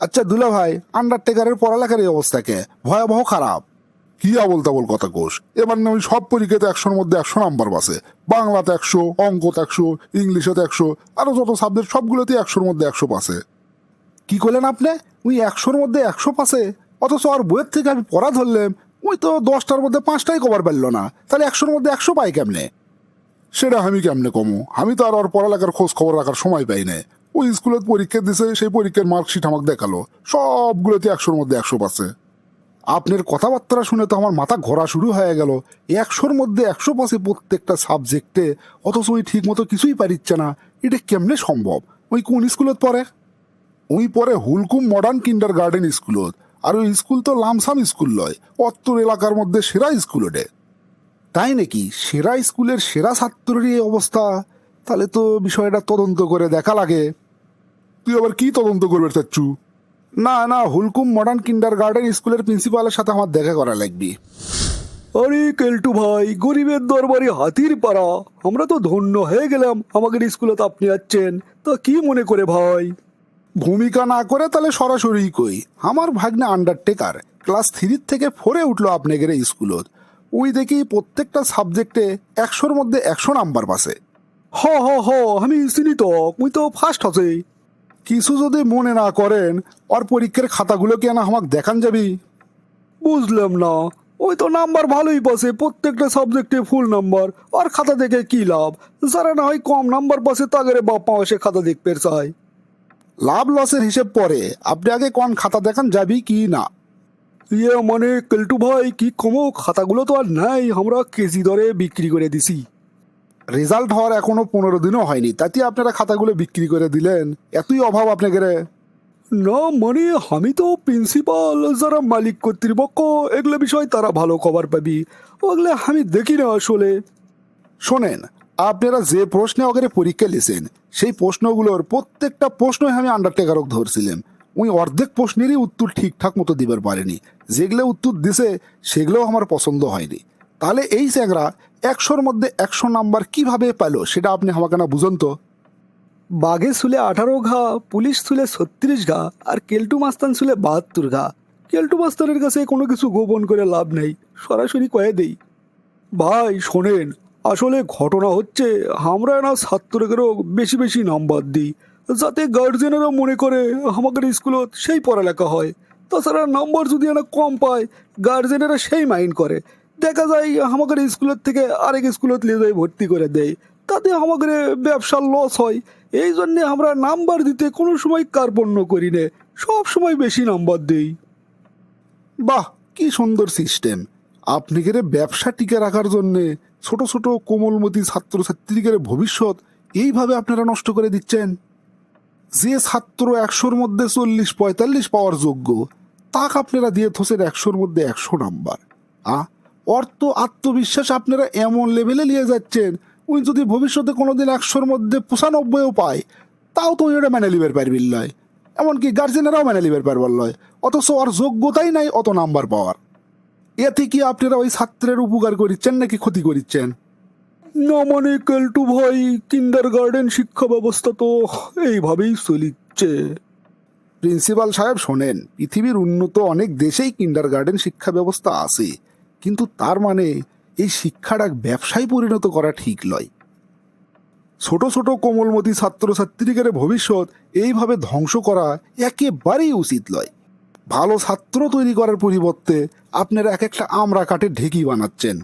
আচ্ছা দুলা ভাই আন্ডারটেকারের পড়ালেখার এই অবস্থাকে ভয়াবহ খারাপ। কি আবল তাবল কথা কোষ এবার ওই সব পরীক্ষাতে একশোর মধ্যে একশো নাম্বার পাসে বাংলাতে একশো অঙ্কতে একশো ইংলিশেতে একশো আরও যত সাবজেক্ট সবগুলোতে একশোর মধ্যে একশো পাসে। কি করলেন আপনি? ওই একশোর মধ্যে একশো পাশে অথচ আর বইয়ের থেকে আমি পড়া ধরলাম ওই তো দশটার মধ্যে পাঁচটাই কভার পারল না। তাহলে একশোর মধ্যে একশো পাই কেমনে? সেটা আমি কেমনে কমু? আমি তো আর ওর পড়ালেখার খোঁজ খবর রাখার সময় পাই না ওই স্কুলে পরীক্ষা দিছে, সেই পরীক্ষার মার্কশিট আমাকে দেখাল। সবগুলোতে একশোর মধ্যে একশো পাসে আপনার কথাবার্তা শুনে তো আমার মাথা ঘোরা শুরু হয়ে গেল। একশোর মধ্যে একশো পাশে প্রত্যেকটা সাবজেক্টে অথচ ওই ঠিক মতো কিছুই পারিচ্ছে না। এটা কেমনে সম্ভব? ওই কোন স্কুলত পড়ে ওই পরে হুলকুম মডার্ন কিন্ডার গার্ডেন স্কুলত আর ওই স্কুল তো লামসাম স্কুল লয় অত্তর এলাকার মধ্যে সেরা স্কুল ওটে। তাই নাকি সেরা স্কুলের সেরা ছাত্রের এই অবস্থা? তাহলে তো বিষয়টা তদন্ত করে দেখা লাগে। তুই আবার কি তদন্ত করবে চাচ্ছু না না হুলকুম মডার্ন কিন্ডার গার্ডেন স্কুলের প্রিন্সিপালের সাথে আমার দেখা করা লাগবে। আরে কেলটু ভাই গরিবের দরবারে হাতির পাড়া। আমরা তো ধন্য হয়ে গেলাম আমাদের স্কুলে তো আপনি যাচ্ছেন তা কি মনে করে ভাই? ভূমিকা না করে তাহলে সরাসরি কই? আমার ভাগ্নে আন্ডারটেকার ক্লাস থ্রির থেকে ফোরে উঠল আপনাদের এই স্কুলত ওই দেখি প্রত্যেকটা সাবজেক্টে একশোর মধ্যে একশো নাম্বার পাসে। হ হ হ আমি চিনি তো মুই তো ফার্স্ট আছে কিছু যদি মনে না করেন ওর পরীক্ষার খাতাগুলো কি না আমাকে দেখান যাবি? বুঝলাম না। ওই তো নাম্বার ভালোই পাসে প্রত্যেকটা সাবজেক্টে ফুল নাম্বার। আর খাতা দেখে কি লাভ? যারা না হয় কম নাম্বার পাসে তাগেরে বাপ মা সে খাতা দেখতে চায়। লাভ লসের হিসেব পরে আপনি আগে কোন খাতা দেখান যাবি কি না? ইয়ে মানে কেলটু ভাই কি কমো খাতাগুলো তো আর নাই আমরা কেজি দরে বিক্রি করে দিছি। রেজাল্ট হওয়ার এখনও পনেরো দিনও হয়নি। তাতে আপনারা খাতাগুলো বিক্রি করে দিলেন। এতই অভাব আপনাকে রে না মানে আমি তো প্রিন্সিপাল যারা মালিক কর্তৃপক্ষ এগুলো বিষয় তারা ভালো খবর পাবি। ওগুলো আমি দেখি না আসলে। শোনেন আপনারা যে প্রশ্নে ওকে পরীক্ষা লিখেন সেই প্রশ্নগুলোর প্রত্যেকটা প্রশ্নই আমি আন্ডারটেকারক ধরছিলাম। ওই অর্ধেক প্রশ্নেরই উত্তর ঠিকঠাক মতো দিবার পারেনি। যেগুলো উত্তর দিছে সেগুলোও আমার পছন্দ হয়নি। তাহলে এই চ্যাংরা একশোর মধ্যে একশো নাম্বার কীভাবে পেল সেটা আপনি আমাকে না বুঝুন তো। বাঘে শুলে আঠারো ঘা, পুলিশ শুলে ছত্রিশ ঘা, আর কেলটু মাস্তান শুলে বাহাত্তর ঘা। কেলটু মাস্তানের কাছে কোনো কিছু গোপন করে লাভ নেই, সরাসরি কয়ে দেই। ভাই, শোনেন, আসলে ঘটনা হচ্ছে আমরা না ছাত্রদেরও বেশি বেশি নাম্বার দিই, যাতে গার্জেনেরা মনে করে আমাদের স্কুলত সেই পড়ালেখা হয়। তাছাড়া নাম্বার যদি না কম পায় গার্জেনেরা সেই মাইন্ড করে। দেখা যায় আমাদের স্কুলের থেকে আরেক স্কুলত নিয়ে যায় ভর্তি করে দেয়। তাতে আমাদের ব্যবসার লস হয়। এই জন্যে আমরা নাম্বার দিতে কোনো সময় কার্পণ্য করি না, সব সময় বেশি নাম্বার দিই। বাহ, কি সুন্দর সিস্টেম আপনি কেরে ব্যবসা টিকে রাখার জন্যে ছোট ছোট কোমলমতি ছাত্রছাত্রীদের ভবিষ্যৎ এইভাবে আপনারা নষ্ট করে দিচ্ছেন? যে ছাত্র একশোর মধ্যে চল্লিশ পঁয়তাল্লিশ পাওয়ার যোগ্য, তাক আপনারা দিয়ে থোসের একশোর মধ্যে একশো নাম্বার আ অর্থ আত্মবিশ্বাস আপনারা এমন লেভেলে নিয়ে যাচ্ছেন। উনি যদি ভবিষ্যতে কোনোদিন একশোর মধ্যে পঁচানব্বইও পায় তাও তো এটা মেনে লিবার পারবিল নয় এমনকি গার্জেনেরাও মেনে লিবার পারবার লয় অথচ আর যোগ্যতাই নাই অত নাম্বার পাওয়ার। এতে কি আপনারা ওই ছাত্রের উপকার করিচ্ছেন নাকি ক্ষতি করিচ্ছেন? না মানে কেলটু ভাই কিন্ডার গার্ডেন শিক্ষা ব্যবস্থা তো এইভাবেই চলিচ্ছে। প্রিন্সিপাল সাহেব শোনেন পৃথিবীর উন্নত অনেক দেশেই কিন্ডার গার্ডেন শিক্ষা ব্যবস্থা আছে। কিন্তু তার মানে এই শিক্ষাটা ব্যবসায় পরিণত করা ঠিক নয় ছোট ছোট কোমলমতি ছাত্রছাত্রীদের ভবিষ্যৎ এইভাবে ধ্বংস করা একেবারেই উচিত নয় ভালো ছাত্র তৈরি করার পরিবর্তে আপনারা এক একটা আমড়া কাঠের ঢেকি বানাচ্ছেন।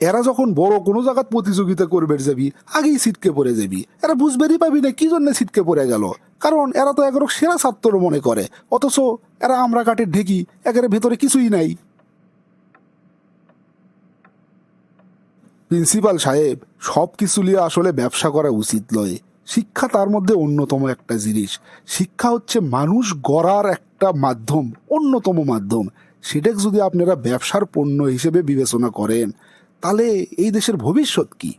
এরা যখন বড় কোনো জায়গাত প্রতিযোগিতা করবে যাবি, আগেই ছিটকে পড়ে যাবি। এরা বুঝবেরই পাবি না কি জন্য ছিটকে পড়ে গেল। কারণ এরা তো এগারো সেরা ছাত্র মনে করে। অথচ এরা আমরা কাঠের ঢেকি, একের ভেতরে কিছুই নাই। প্রিন্সিপাল সাহেব, সব কিছু নিয়ে আসলে ব্যবসা করা উচিত নয়। শিক্ষা তার মধ্যে অন্যতম একটা জিনিস। শিক্ষা হচ্ছে মানুষ গড়ার একটা মাধ্যম, অন্যতম মাধ্যম। সেটাকে যদি আপনারা ব্যবসার পণ্য হিসেবে বিবেচনা করেন, তাহলে এই দেশের ভবিষ্যৎ কি?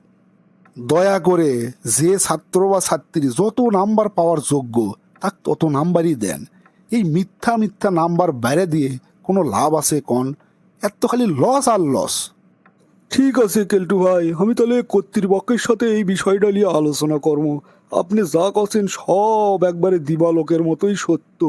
দয়া করে যে ছাত্র বা ছাত্রী যত নাম্বার পাওয়ার যোগ্য, তাক তত নাম্বারই দেন। এই মিথ্যা মিথ্যা নাম্বার বাইরে দিয়ে কোনো লাভ আছে কন? এত খালি লস আর লস ঠিক আছে, কেল্টু ভাই। আমি তাহলে কর্তৃপক্ষের সাথে এই বিষয়টা নিয়ে আলোচনা করব। আপনি যা কছেন সব একবারে দিবালোকের মতোই সত্য।